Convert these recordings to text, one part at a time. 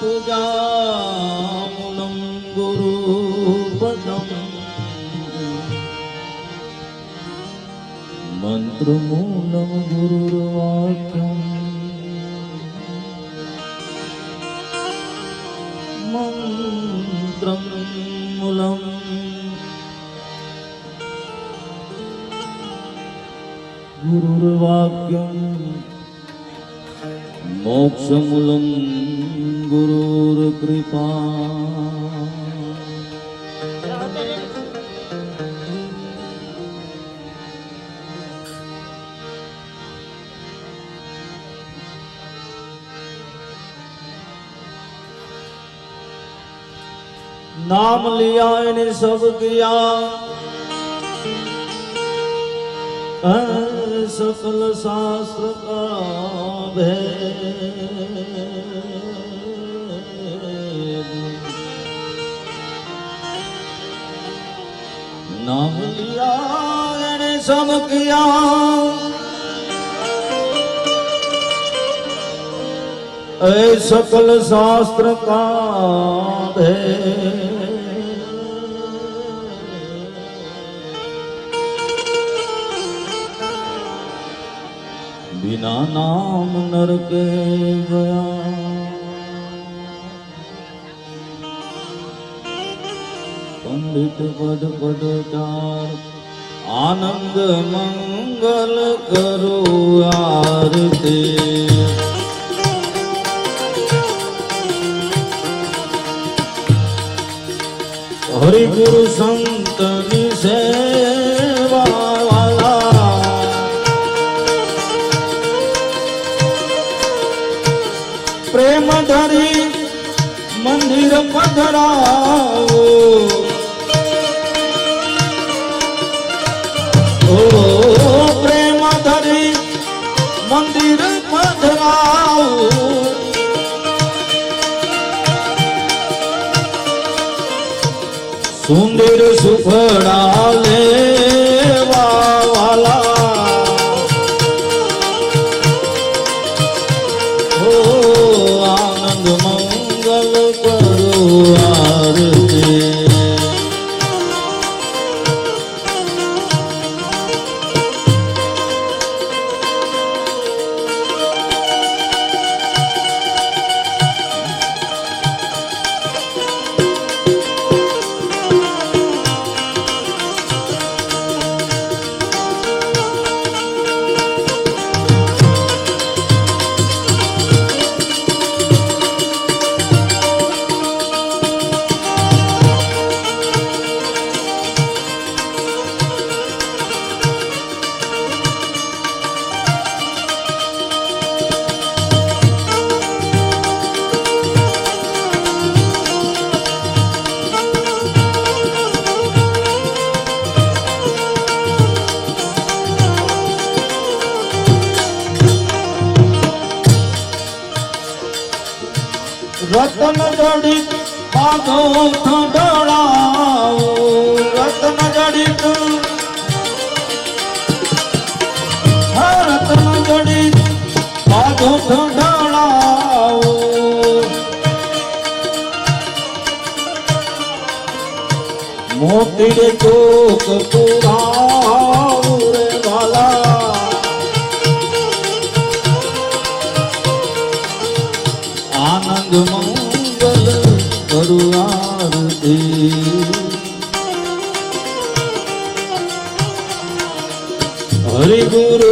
पूजामूलं गुरुपदम् मन्त्रमूलं गुरुर्वाक्यम् मन्त्रं मूलम् गुरुर्वाक्यम् मोक्षमूलं गुरुर्कृपा नाम लिया इन्हें सब किया अ, सकल शास्त्र का भेद નામ લિયા ને સમકિયા. એ સકલ શાસ્ત્ર કાંધે. બિના નામ નરકે ગયા. પંડિત પદ પદદાર આનંદ મંગલ કરો આરતી. હરિગુરુ સંતની સેવા પ્રેમ ધરી મંદિર પધરા സുഖടാലേ પાધો ઠંડળાવો રતન જડિત રતન જડિત પાધો ઠંડળાવો મોતી રે ચોક પુરાવો. આરતી હરિ ગુરુ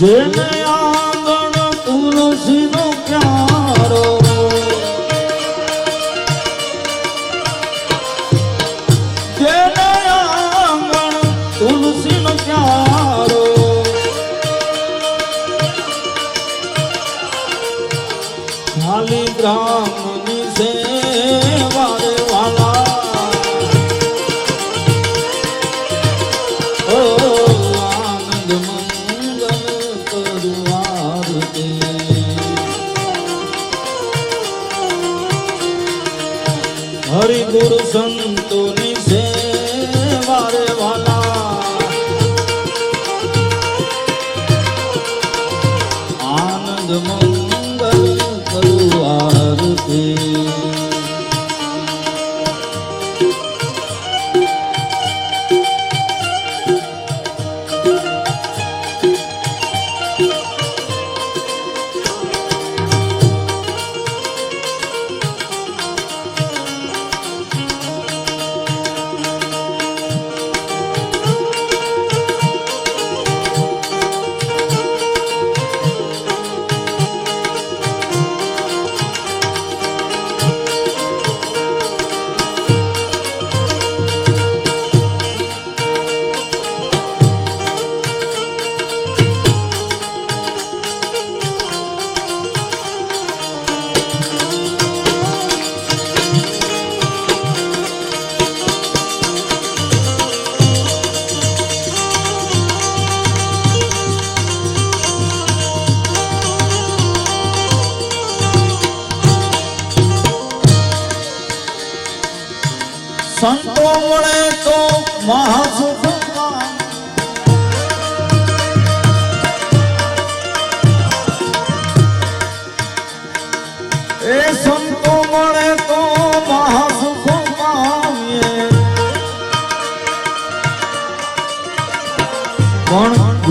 જેને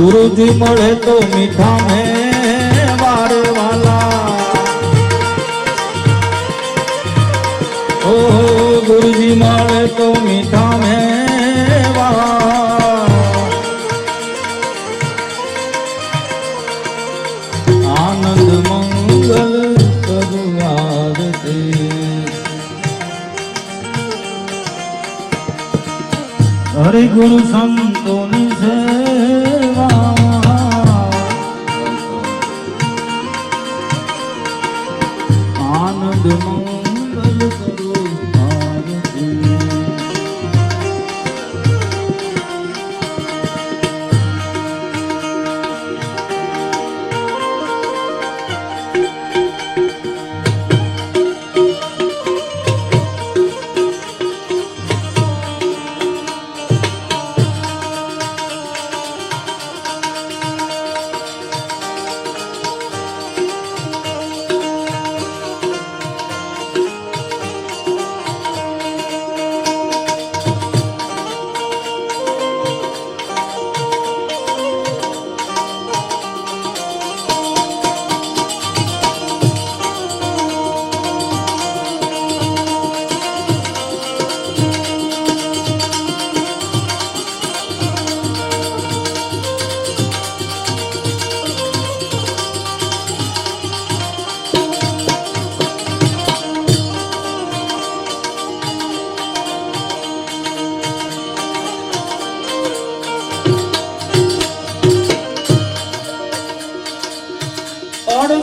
ગુરુજી મળે તો મીઠા મે વારે વાલા ઓ ગુરુજી મળે તો મીઠા મે આનંદ મંગલ કરું હરે ગુરુ સંતોની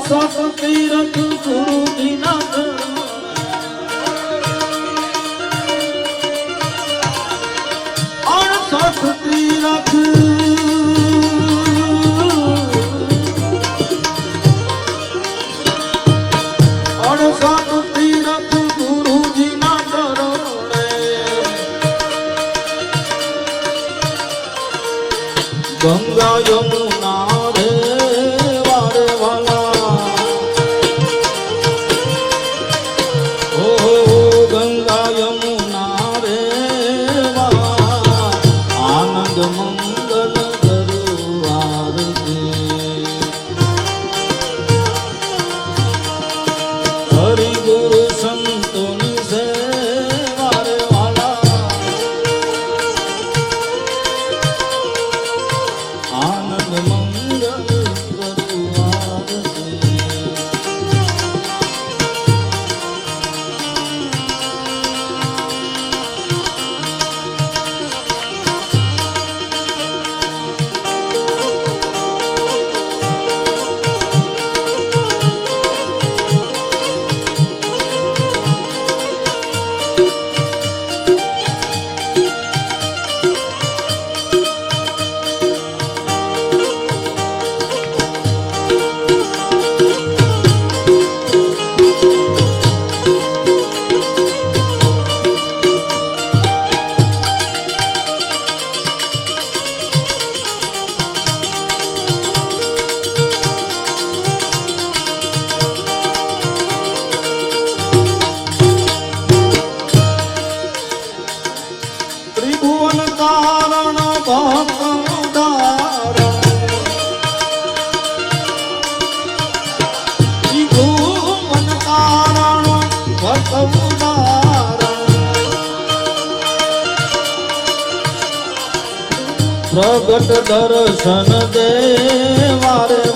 સત તીરથ. ગુરુ દિનાથ અણસઠ તીરથ ગંગા યમુના દર્શન દે વારે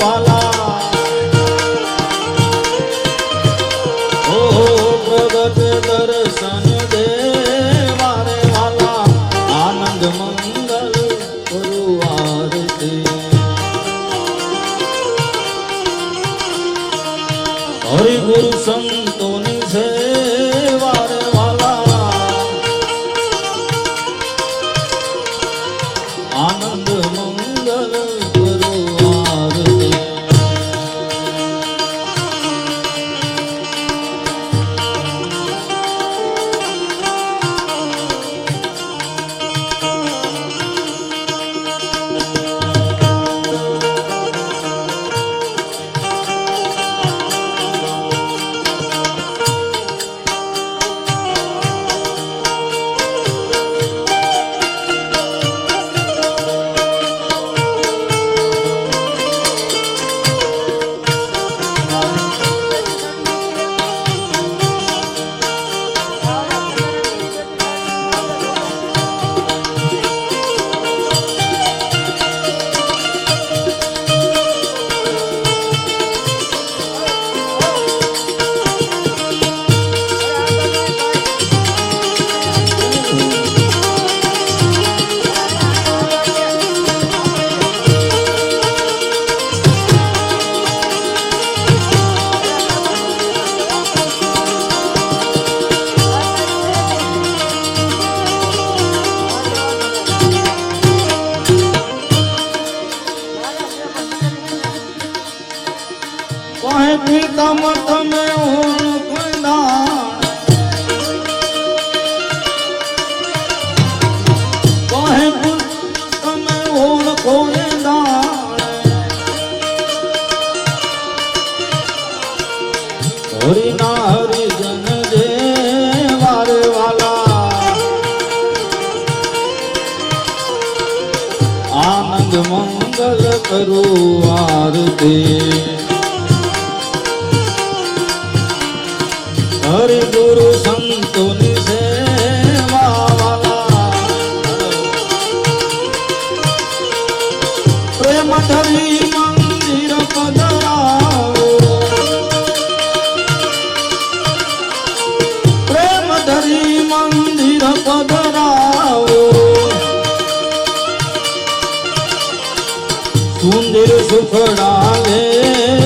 સુંદર